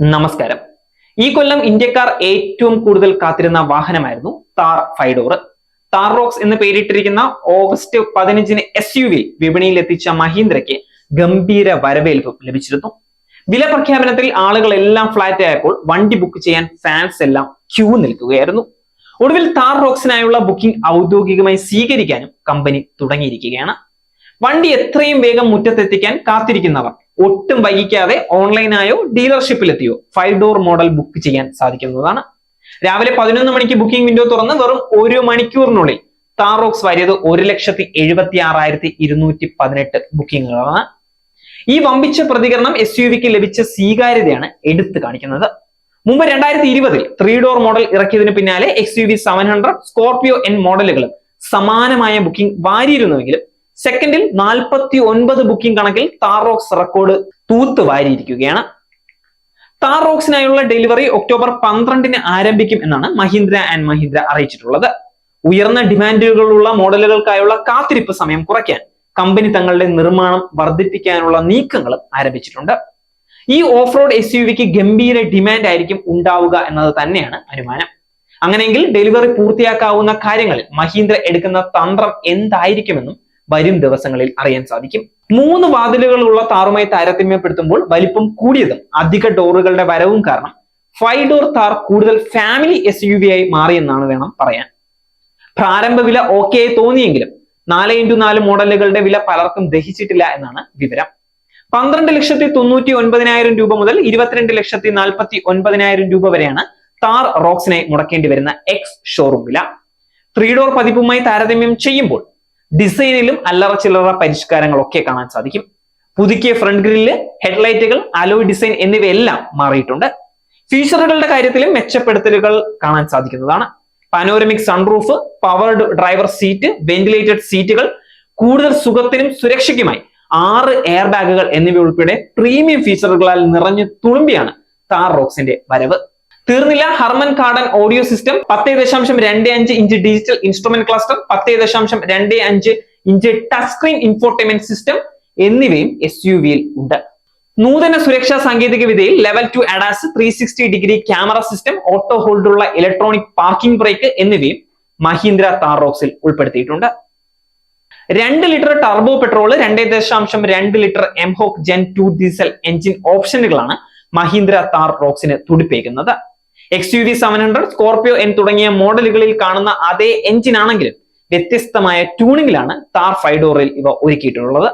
നമസ്കാരം. ഈ കൊല്ലം ഇന്ത്യക്കാർ ഏറ്റവും കൂടുതൽ കാത്തിരുന്ന വാഹനമായിരുന്നു Thar five door Thar Roxx എന്ന് പേരിട്ടിരിക്കുന്ന ഓഗസ്റ്റ് പതിനഞ്ചിന് എസ് യു വി വിപണിയിൽ എത്തിച്ച മഹീന്ദ്രയ്ക്ക് ഗംഭീര വരവേൽപ്പ് ലഭിച്ചിരുന്നു. വില പ്രഖ്യാപനത്തിൽ ആളുകളെല്ലാം ഫ്ലാറ്റ് ആയപ്പോൾ വണ്ടി ബുക്ക് ചെയ്യാൻ ഫാൻസ് എല്ലാം ക്യൂ നിൽക്കുകയായിരുന്നു. ഒടുവിൽ താർ റോക്സിനായുള്ള ബുക്കിംഗ് ഔദ്യോഗികമായി സ്വീകരിക്കാനും കമ്പനി തുടങ്ങിയിരിക്കുകയാണ്. വണ്ടി എത്രയും വേഗം മുറ്റത്തെത്തിക്കാൻ കാത്തിരിക്കുന്നവർ. ഒട്ടും വൈകിക്കാതെ ഓൺലൈനായോ ഡീലർഷിപ്പിലെത്തിയോ ഫൈവ് ഡോർ മോഡൽ ബുക്ക് ചെയ്യാൻ സാധിക്കുന്നതാണ്. രാവിലെ പതിനൊന്ന് മണിക്ക് ബുക്കിംഗ് വിൻഡോ തുറന്ന് വെറും ഒരു മണിക്കൂറിനുള്ളിൽ താറോക്സ് വരിയത് ഒരു ലക്ഷത്തി എഴുപത്തി ആറായിരത്തി ഇരുന്നൂറ്റി പതിനെട്ട് ബുക്കിങ്ങുകളാണ് ഈ വമ്പിച്ച പ്രതികരണം എസ് യു വിക്ക് ലഭിച്ച സ്വീകാര്യതയാണ് എടുത്തു കാണിക്കുന്നത്. മുമ്പ് രണ്ടായിരത്തി ഇരുപതിൽ ത്രീ ഡോർ മോഡൽ ഇറക്കിയതിന് പിന്നാലെ X U V seven hundred Scorpio N മോഡലുകളും സമാനമായ ബുക്കിംഗ് വാരിയിരുന്നുവെങ്കിലും സെക്കൻഡിൽ നാൽപ്പത്തി ഒൻപത് ബുക്കിംഗ് കണക്കിൽ താറോക്സ് റെക്കോർഡ് തൂത്ത് വാരിയിരിക്കുകയാണ്. താറോക്സിനായുള്ള ഡെലിവറി ഒക്ടോബർ പന്ത്രണ്ടിന് ആരംഭിക്കും എന്നാണ് മഹീന്ദ്ര ആൻഡ് മഹീന്ദ്ര അറിയിച്ചിട്ടുള്ളത്. ഉയർന്ന ഡിമാൻഡുകളുള്ള മോഡലുകൾക്കായുള്ള കാത്തിരിപ്പ് സമയം കുറയ്ക്കാൻ കമ്പനി തങ്ങളുടെ നിർമ്മാണം വർദ്ധിപ്പിക്കാനുള്ള നീക്കങ്ങളും ആരംഭിച്ചിട്ടുണ്ട്. ഈ ഓഫ് റോഡ് എസ് യു വിക്ക് ഗംഭീര ഡിമാൻഡ് ആയിരിക്കും ഉണ്ടാവുക എന്നത് തന്നെയാണ് അനുമാനം. അങ്ങനെയെങ്കിൽ ഡെലിവറി പൂർത്തിയാക്കാവുന്ന കാര്യങ്ങളിൽ മഹീന്ദ്ര എടുക്കുന്ന തന്ത്രം എന്തായിരിക്കുമെന്നും വരും ദിവസങ്ങളിൽ അറിയാൻ സാധിക്കും. മൂന്ന് വാതിലുകളുള്ള താറുമായി താരതമ്യപ്പെടുത്തുമ്പോൾ വലിപ്പം കൂടിയതും അധിക ഡോറുകളുടെ വരവും കാരണം ഫൈവ് ഡോർ താർ കൂടുതൽ ഫാമിലി എസ് യു വി ആയി മാറിയെന്നാണ് വേണം പറയാൻ. പ്രാരംഭ വില ഓക്കെ തോന്നിയെങ്കിലും നാല് ഇന്റു നാല് മോഡലുകളുടെ വില പലർക്കും ദഹിച്ചിട്ടില്ല എന്നാണ് വിവരം. പന്ത്രണ്ട് ലക്ഷത്തി തൊണ്ണൂറ്റി ഒൻപതിനായിരം രൂപ മുതൽ ഇരുപത്തിരണ്ട് ലക്ഷത്തി നാൽപ്പത്തി ഒൻപതിനായിരം രൂപ വരെയാണ് താർ റോക്സിനെ മുടക്കേണ്ടി വരുന്ന എക്സ് ഷോറൂം വില. ത്രീ ഡോർ പതിപ്പുമായി താരതമ്യം ചെയ്യുമ്പോൾ ഡിസൈനിലും അല്ലറ ചില്ലറ പരിഷ്കാരങ്ങളൊക്കെ കാണാൻ സാധിക്കും. പുതുക്കിയ ഫ്രണ്ട് ഗ്രില്ല് ഹെഡ്ലൈറ്റുകൾ അലോയ് ഡിസൈൻ എന്നിവയെല്ലാം മാറിയിട്ടുണ്ട്. ഫീച്ചറുകളുടെ കാര്യത്തിലും മെച്ചപ്പെടുത്തലുകൾ കാണാൻ സാധിക്കുന്നതാണ്. Panoramic sunroof powered driver seat ventilated സീറ്റുകൾ കൂടുതൽ സുഖത്തിനും സുരക്ഷയ്ക്കുമായി ആറ് എയർ ബാഗുകൾ എന്നിവ ഉൾപ്പെടെ പ്രീമിയം ഫീച്ചറുകളാൽ നിറഞ്ഞു തുളുമ്പിയാണ് താർ റോക്സിന്റെ വരവ്. തീർന്നില്ല. ഹർമൻ കാർഡൻ ഓഡിയോ സിസ്റ്റം പത്ത് ദശാംശം രണ്ട് അഞ്ച് ഇഞ്ച് ഡിജിറ്റൽ ഇൻസ്ട്രുമെന്റ് ക്ലസ്റ്റർ പത്ത് ദശാംശം രണ്ട് അഞ്ച് inch touch screen infotainment system എന്നിവയും എസ് യു വിയിൽ ഉണ്ട്. നൂതന സുരക്ഷാ സാങ്കേതിക വിദ്യയിൽ level two ADAS three sixty degree camera system auto ഹോൾഡുള്ള electronic parking brake എന്നിവയും മഹീന്ദ്ര താറോക്സിൽ ഉൾപ്പെടുത്തിയിട്ടുണ്ട്. രണ്ട് ലിറ്റർ ടർബോ പെട്രോൾ രണ്ട് ദശാംശം രണ്ട് litre mHawk gen two diesel engine ഓപ്ഷനുകളാണ് Mahindra Thar റോക്സിന് തുടിപ്പേക്കുന്നത് X U V seven hundred Scorpio N തുടങ്ങിയ മോഡലുകളിൽ കാണുന്ന അതേ എഞ്ചിൻ ആണെങ്കിലും വ്യത്യസ്തമായ ട്യൂണിംഗിലാണ് താർ ഫൈഡോറിൽ ഇവ ഒരുക്കിയിട്ടുള്ളത്.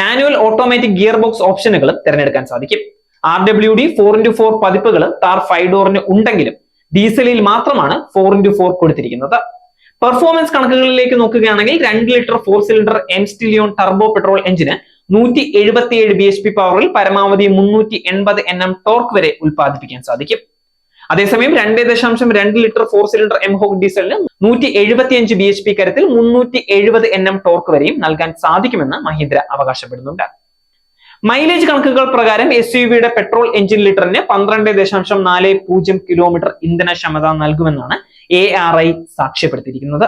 മാനുവൽ ഓട്ടോമാറ്റിക് ഗിയർ ബോക്സ് ഓപ്ഷനുകളും തിരഞ്ഞെടുക്കാൻ സാധിക്കും. R W D four into four പതിപ്പുകൾ താർ ഫൈഡോറിന് ഉണ്ടെങ്കിലും ഡീസലിൽ മാത്രമാണ് ഫോർ ഇന്റു ഫോർ കൊടുത്തിരിക്കുന്നത്. പെർഫോമൻസ് കണക്കുകളിലേക്ക് നോക്കുകയാണെങ്കിൽ രണ്ട് litre four cylinder M stallion turbo petrol എഞ്ചിന് നൂറ്റി എഴുപത്തിയേഴ് ബി എച്ച് പി പവറിൽ പരമാവധി മുന്നൂറ്റി എൺപത് എൻ എം ടോർക്ക് വരെ ഉൽപ്പാദിപ്പിക്കാൻ സാധിക്കും. അതേസമയം രണ്ട് ദശാംശം രണ്ട് litre four cylinder M hawk ഡീസലിന് നൂറ്റി എഴുപത്തിയഞ്ച് ബി എച്ച് പി കരത്തിൽ മുന്നൂറ്റി എഴുപത് എൻ എം ടോർക്ക് വരെയും നൽകാൻ സാധിക്കുമെന്ന് മഹീന്ദ്ര അവകാശപ്പെടുന്നുണ്ട്. മൈലേജ് കണക്കുകൾ പ്രകാരം എസ് യു വിയുടെ പെട്രോൾ എഞ്ചിൻ ലിറ്ററിന് പന്ത്രണ്ട് ദശാംശം നാല് പൂജ്യം കിലോമീറ്റർ ഇന്ധനക്ഷമത നൽകുമെന്നാണ് എ ആർ ഐ സാക്ഷ്യപ്പെടുത്തിയിരിക്കുന്നത്.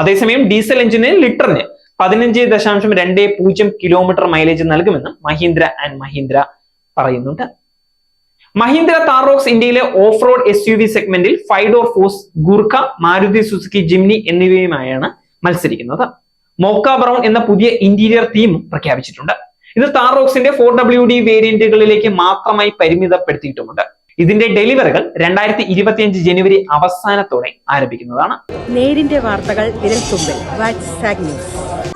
അതേസമയം ഡീസൽ എഞ്ചിന് ലിറ്ററിന് പതിനഞ്ച് ദശാംശം രണ്ട് പൂജ്യം കിലോമീറ്റർ മൈലേജ് നൽകുമെന്നും മഹീന്ദ്ര ആൻഡ് മഹീന്ദ്ര പറയുന്നുണ്ട്. മഹീന്ദ്ര താറോക്സ് ഇന്ത്യയിലെ off road S U V സെഗ്മെന്റിൽ five door Force Gurkha Maruti Suzuki Jimny എന്നിവയുമായാണ് മത്സരിക്കുന്നത്. മോക്ക ബ്രൗൺ എന്ന പുതിയ ഇന്റീരിയർ തീം പ്രഖ്യാപിച്ചിട്ടുണ്ട്. ഇത് താറോക്സിന്റെ ഫോർ ഡബ്ല്യു ഡി വേരിയന്റുകളിലേക്ക് മാത്രമായി പരിമിതപ്പെടുത്തിയിട്ടുമുണ്ട്. ഇതിന്റെ ഡെലിവറികൾ രണ്ടായിരത്തി ഇരുപത്തിയഞ്ച് ജനുവരി അവസാനത്തോടെ ആരംഭിക്കുന്നതാണ്. നേരിന്റെ വാർത്തകൾ വിരൽത്തുമ്പിൽ.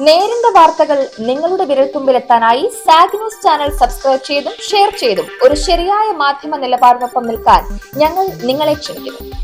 നേരിന്റെ വാർത്തകൾ നിങ്ങളുടെ വിരൽത്തുമ്പിലെത്താനായി സാഗ് ന്യൂസ് ചാനൽ സബ്സ്ക്രൈബ് ചെയ്തും ഷെയർ ചെയ്തും ഒരു ശരിയായ മാധ്യമ നിലപാടിനൊപ്പം നിൽക്കാൻ ഞങ്ങൾ നിങ്ങളെ ക്ഷണിക്കുന്നു.